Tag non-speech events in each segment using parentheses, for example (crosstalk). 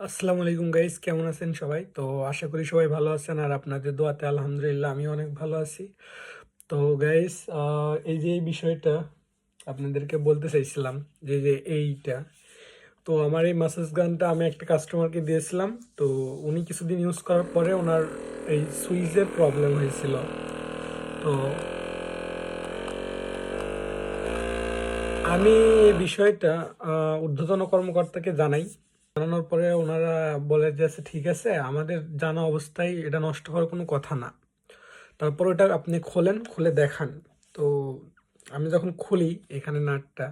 আসসালামু আলাইকুম গাইস কেমন আছেন সবাই? তো আশা করি সবাই ভালো আছেন আর আপনাদের দোয়াতে আলহামদুলিল্লাহ আমি অনেক ভালো আছি। তো গাইস এই যে এই বিষয়টা আপনাদেরকে বলতে চাইছিলাম যে যে এইটা। তো আমার এই মাসাজ গানটা আমি একটা কাস্টমারকে দিয়েছিলাম তো উনি কিছুদিন ইউজ করার পরে ওনার এই সুইচের প্রবলেম হয়েছিল। তো আমি এই বিষয়টা আহ, ঊর্ধ্বতন কর্মকর্তাকে জানাই। জানানোর পরে ওনারা বলে যে আচ্ছা, ঠিক আছে আমাদের জানা অবস্থায় এটা নষ্ট হওয়ার কোনো কথা না। তারপর ওটা আপনি খোলেন খুলে দেখান। তো আমি যখন খুলি এখানে নাটটা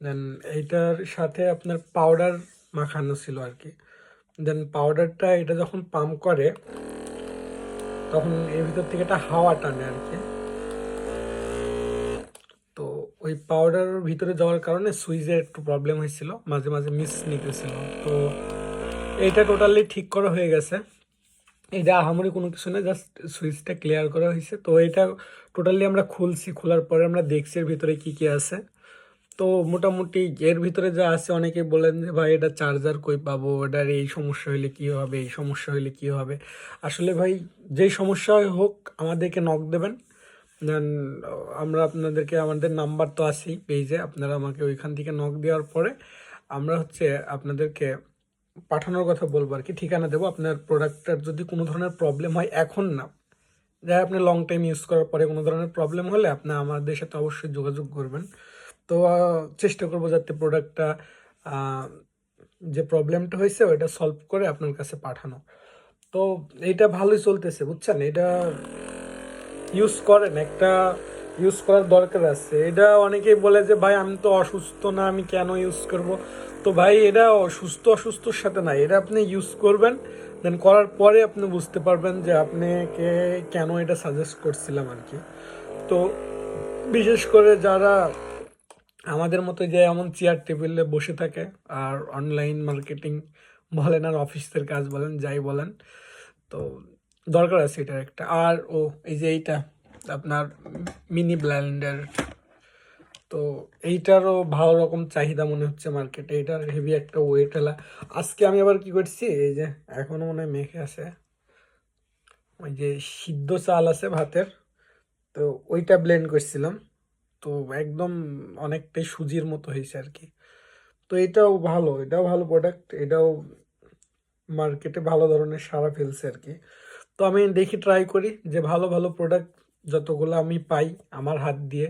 দেন এইটার সাথে আপনার পাউডার মাখানো ছিল আর কি। দেন পাউডারটা এটা যখন পাম্প করে তখন এর ভিতর থেকে একটা হাওয়া টানে আর কি। ওই পাউডার ভিতরে যাওয়ার কারণে সুইচের একটু প্রবলেম হয়েছিল, মাঝে মাঝে মিস নিতেছিল। তো এইটা টোটালি ঠিক করা হয়ে গেছে। এটা আহামরি কোনো কিছু না জাস্ট সুইচটা ক্লিয়ার করা হয়েছে। তো এটা টোটালি আমরা খুলছি, খোলার পরে আমরা দেখছি এর ভিতরে কি কি আছে। তো মোটামুটি এর ভিতরে যা আছে, অনেকে বলেন যে, ভাই, এটা চার্জার কই পাবো? এটার এই সমস্যা হলে কি হবে? এই সমস্যা হলে কি হবে? আসলে ভাই, যেই সমস্যা হোক, আমাদেরকে নক দেবেন। দেন আমরা আপনাদেরকে, আমাদের নাম্বার তো আছেই পেজে আপনারা আমাকে ওইখান থেকে নক দেওয়ার পরে আমরা হচ্ছে আপনাদেরকে পাঠানোর কথা বলব আর কি। ঠিকানা দেবো। আপনার প্রোডাক্টটার যদি কোনো ধরনের প্রবলেম হয় এখন না, যাই আপনি লং টাইম ইউজ করার পরে কোনো ধরনের প্রবলেম হলে আপনি আমাদের সাথে অবশ্যই যোগাযোগ করবেন। তো চেষ্টা করব যাতে প্রোডাক্টটা যে প্রবলেমটা হয়েছে ওইটা সলভ করে আপনার কাছে পাঠানো। তো, এইটা ভালোই চলতেছে, বুঝছেন? এটা ইউজ করেন, একটা ইউজ করার দরকার আছে। এটা অনেকেই বলে যে, ভাই, আমি তো অসুস্থ না, আমি কেন ইউজ করব? তো ভাই, এটা অসুস্থ অসুস্থর সাথে না এটা আপনি ইউজ করবেন দেন করার পরে আপনি বুঝতে পারবেন যে, আপনাকে কেন এটা সাজেস্ট করছিলাম আর কি তো বিশেষ করে যারা আমাদের মতো যে, এমন চেয়ার টেবিলে বসে থাকে, আর অনলাইন মার্কেটিং বলেন, আর অফিসের কাজ বলেন, যাই বলেন, তো দরকার আছে এটার একটা। আর, ও, এই যে এইটা, আপনার মিনি ব্লেন্ডার তো এইটারও ভালো রকম চাহিদা মনে হচ্ছে মার্কেটে এটার হেভি একটা ওয়েট এলা আজকে আমি আবার কি করছি, এই যে এখনও মনে হয় মেখে আছে। ওই যে সিদ্ধ চাল আছে ভাতের, তো ওইটা ব্লেন্ড করছিলাম। তো একদম অনেকটাই সুজির মতো হয়েছে আর কি। তো এটাও ভালো এটাও ভালো প্রোডাক্ট এটাও মার্কেটে ভালো ধরনের সাড়া ফেলছে আর কি। তো আমি দেখি ট্রাই করি যে ভালো ভালো প্রোডাক্ট যতগুলো আমি পাই আমার হাত দিয়ে।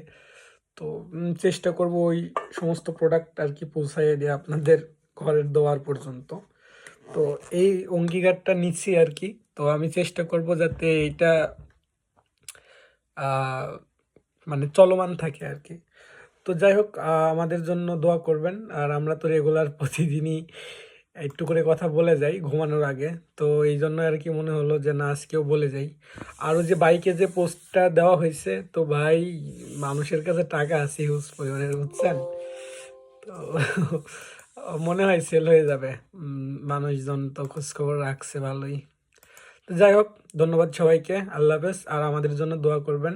তো চেষ্টা করব ওই সমস্ত প্রোডাক্ট আর কি পৌঁছাইয়ে দিয়ে আপনাদের ঘরের দেওয়ার পর্যন্ত। তো এই অঙ্গীকারটা নিচ্ছি আর কি। তো আমি চেষ্টা করব যাতে এটা মানে চলমান থাকে আর কি। তো যাই হোক আমাদের জন্য দোয়া করবেন। আর আমরা তো রেগুলার প্রতিদিনই একটু করে কথা বলে যাই ঘুমানোর আগে। তো এই জন্য আর কি মনে হলো যে না, আজকেও বলে যাই। আরও যে বাইকে যে পোস্টটা দেওয়া হয়েছে, তো ভাই মানুষের কাছে টাকা আছে হিউজ পরিমাণের বুঝছেন? তো (laughs) মনে হয় সেল হয়ে যাবে। মানুষজন তো খোঁজখবর রাখছে ভালোই। তো যাই হোক, ধন্যবাদ সবাইকে, আল্লাহ হাফেজ। আর আমাদের জন্য দোয়া করবেন।